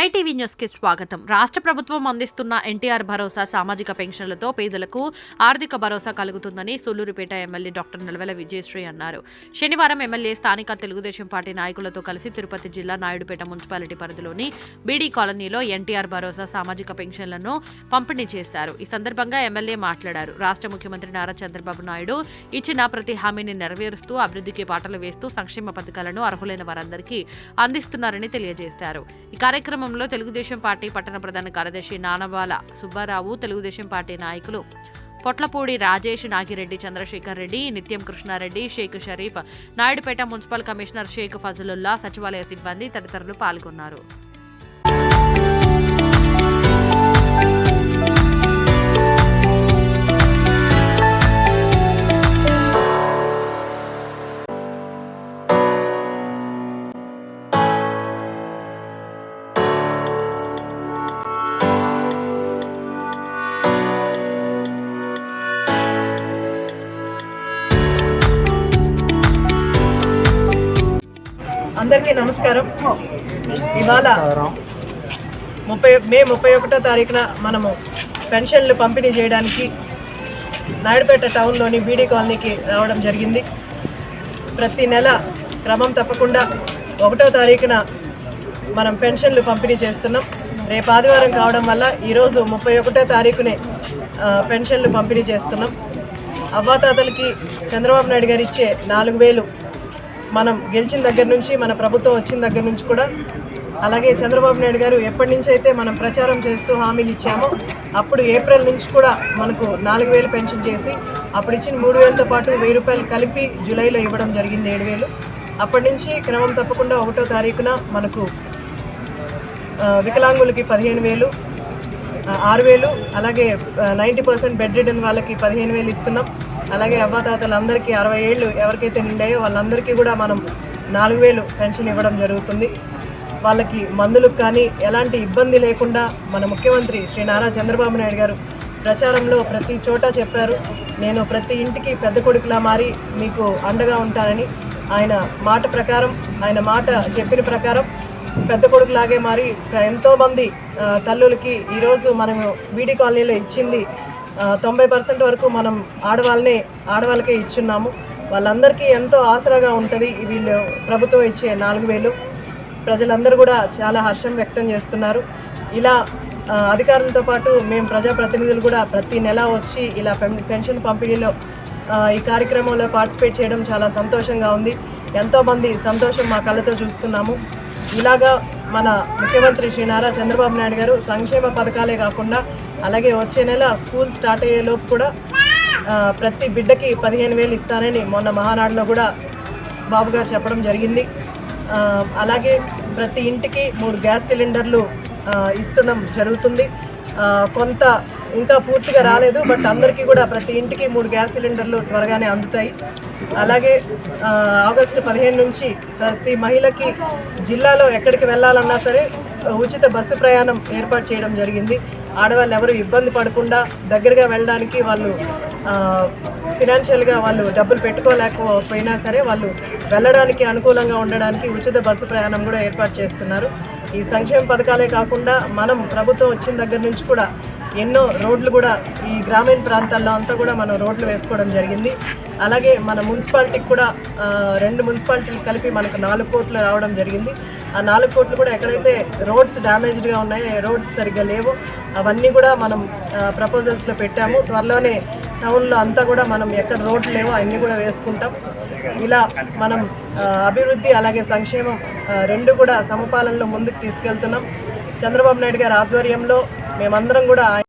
My TV న్యూస్కి స్వాగతం. రాష్ట్ర ప్రభుత్వం అందిస్తున్న ఎన్టీఆర్ భరోసా సామాజిక పెన్షన్లతో పేదలకు ఆర్థిక భరోసా కలుగుతుందని సూళ్ళూరుపేట ఎమ్మెల్యే డాక్టర్ నిలవెల విజయశ్రీ అన్నారు. శనివారం ఎమ్మెల్యే స్థానిక తెలుగుదేశం పార్టీ నాయకులతో కలిసి తిరుపతి జిల్లా నాయుడుపేట మున్సిపాలిటీ పరిధిలోని బీడీ కాలనీలో ఎన్టీఆర్ భరోసా సామాజిక పెన్షన్లను పంపిణీ చేశారు. ఈ సందర్భంగా ఎమ్మెల్యే మాట్లాడారు. రాష్ట్ర ముఖ్యమంత్రి నారా చంద్రబాబు నాయుడు ఇచ్చిన ప్రతి హామీని నెరవేరుస్తూ అభివృద్ధికి బాటలు వేస్తూ సంక్షేమ పథకాలను అర్హులైన వారందరికీ అందిస్తున్నారని తెలియజేశారు. ఈ కార్యక్రమం కార్యక్రమంలో తెలుగుదేశం పార్టీ పట్టణ ప్రధాన కార్యదర్శి నానబాల సుబ్బారావు తెలుగుదేశం పార్టీ నాయకులు పొట్లపూడి రాజేష్ నాగిరెడ్డి చంద్రశేఖర్ రెడ్డి నిత్యం కృష్ణారెడ్డి షేక్ షరీఫ్ నాయుడుపేట మున్సిపల్ కమిషనర్ షేక్ ఫజలుల్లా సచివాలయ సిబ్బంది తదితరులు పాల్గొన్నారు. అందరికీ నమస్కారం. ఇవాళ ముప్పై మే ముప్పై ఒకటో తారీఖున మనము పెన్షన్లు పంపిణీ చేయడానికి నాయుడుపేట టౌన్లోని బీడీ కాలనీకి రావడం జరిగింది. ప్రతి నెల క్రమం తప్పకుండా ఒకటో తారీఖున మనం పెన్షన్లు పంపిణీ చేస్తున్నాం. రేపు ఆదివారం కావడం వల్ల ఈరోజు ముప్పై ఒకటో తారీఖునే పెన్షన్లు పంపిణీ చేస్తున్నాం. అవ్వాతాతలకి చంద్రబాబు నాయుడు గారు ఇచ్చే నాలుగు వేలు మనం గెలిచిన దగ్గర నుంచి మన ప్రభుత్వం వచ్చిన దగ్గర నుంచి కూడా అలాగే చంద్రబాబు నాయుడు గారు ఎప్పటి నుంచి అయితే మనం ప్రచారం చేస్తూ హామీలు ఇచ్చామో అప్పుడు ఏప్రిల్ నుంచి కూడా మనకు నాలుగు వేలు పెన్షన్ చేసి అప్పుడు ఇచ్చిన మూడు వేలతో పాటు వెయ్యి రూపాయలు కలిపి జూలైలో ఇవ్వడం జరిగింది ఏడు వేలు. అప్పటి నుంచి క్రమం తప్పకుండా ఒకటో తారీఖున మనకు వికలాంగులకి పదిహేను వేలు ఆరు వేలు అలాగే నైంటీ పర్సెంట్ బెడ్ రిడన్ వాళ్ళకి పదిహేను వేలు ఇస్తున్నాం. అలాగే అవ్వాతాతలందరికీ అరవై ఏళ్ళు ఎవరికైతే నిండాయో వాళ్ళందరికీ కూడా మనం నాలుగు వేలు పెన్షన్ ఇవ్వడం జరుగుతుంది. వాళ్ళకి మందులకు కానీ ఎలాంటి ఇబ్బంది లేకుండా మన ముఖ్యమంత్రి శ్రీ నారా చంద్రబాబు నాయుడు గారు ప్రచారంలో ప్రతి చోట చెప్పారు. నేను ప్రతి ఇంటికి పెద్ద కొడుకులా మారి మీకు అండగా ఉంటానని ఆయన మాట ప్రకారం ఆయన మాట చెప్పిన ప్రకారం పెద్ద కొడుకులాగే మారి ఎంతోమంది తల్లులకి ఈరోజు మనము బీడీ కాలనీలో ఇచ్చింది తొంభై పర్సెంట్ వరకు మనం ఆడవాళ్ళనే ఆడవాళ్ళకే ఇచ్చున్నాము. వాళ్ళందరికీ ఎంతో ఆసరాగా ఉంటుంది వీళ్ళు ప్రభుత్వం ఇచ్చే నాలుగు వేలు. ప్రజలందరూ కూడా చాలా హర్షం వ్యక్తం చేస్తున్నారు. ఇలా అధికారులతో పాటు మేము ప్రజాప్రతినిధులు కూడా ప్రతి నెల వచ్చి ఇలా పెన్షన్ పంపిణీలో ఈ కార్యక్రమంలో పార్టిసిపేట్ చేయడం చాలా సంతోషంగా ఉంది. ఎంతోమంది సంతోషం మా కళ్ళతో చూస్తున్నాము. ఇలాగా మన ముఖ్యమంత్రి శ్రీ నారా చంద్రబాబు నాయుడు గారు సంక్షేమ పథకాలే కాకుండా అలాగే వచ్చే నెల స్కూల్ స్టార్ట్ అయ్యేలోపు కూడా ప్రతి బిడ్డకి పదిహేను వేలు ఇస్తానని మొన్న మహానాడులో కూడా బాబు గారు చెప్పడం జరిగింది. అలాగే ప్రతి ఇంటికి మూడు గ్యాస్ సిలిండర్లు ఆ, ఇస్తడం జరుగుతుంది. కొంత ఇంకా పూర్తిగా రాలేదు బట్ అందరికీ కూడా ప్రతి ఇంటికి మూడు గ్యాస్ సిలిండర్లు త్వరగానే అందుతాయి. అలాగే ఆగస్టు పదిహేను నుంచి ప్రతి మహిళకి జిల్లాలో ఎక్కడికి వెళ్ళాలన్నా సరే ఉచిత బస్సు ప్రయాణం ఏర్పాటు చేయడం జరిగింది. ఆడవాళ్ళు ఎవరు ఇబ్బంది పడకుండా దగ్గరగా వెళ్ళడానికి వాళ్ళు ఫినాన్షియల్గా వాళ్ళు డబ్బులు పెట్టుకోలేకపోయినా సరే వాళ్ళు వెళ్ళడానికి అనుకూలంగా ఉండడానికి ఉచిత బస్సు ప్రయాణం కూడా ఏర్పాటు చేస్తున్నారు. ఈ సంక్షేమ పథకాలే కాకుండా మనం ప్రభుత్వం వచ్చిన దగ్గర నుంచి కూడా ఎన్నో రోడ్లు కూడా ఈ గ్రామీణ ప్రాంతాల్లో అంతా కూడా మనం రోడ్లు వేసుకోవడం జరిగింది. అలాగే మన మున్సిపాలిటీకి కూడా రెండు మున్సిపాలిటీలు కలిపి మనకు నాలుగు కోట్లు రావడం జరిగింది. ఆ నాలుగు కోట్లు కూడా ఎక్కడైతే రోడ్స్ డ్యామేజ్డ్గా ఉన్నాయో రోడ్స్ సరిగ్గా లేవు అవన్నీ కూడా మనం ప్రపోజల్స్లో పెట్టాము. త్వరలోనే టౌన్లో అంతా కూడా మనం ఎక్కడ రోడ్లు లేవో అన్నీ కూడా వేసుకుంటాం. ఇలా మనం అభివృద్ధి అలాగే సంక్షేమం రెండు కూడా సమపాలనలో ముందుకు తీసుకెళ్తున్నాం. చంద్రబాబు నాయుడు గారి ఆధ్వర్యంలో మేమందరం కూడా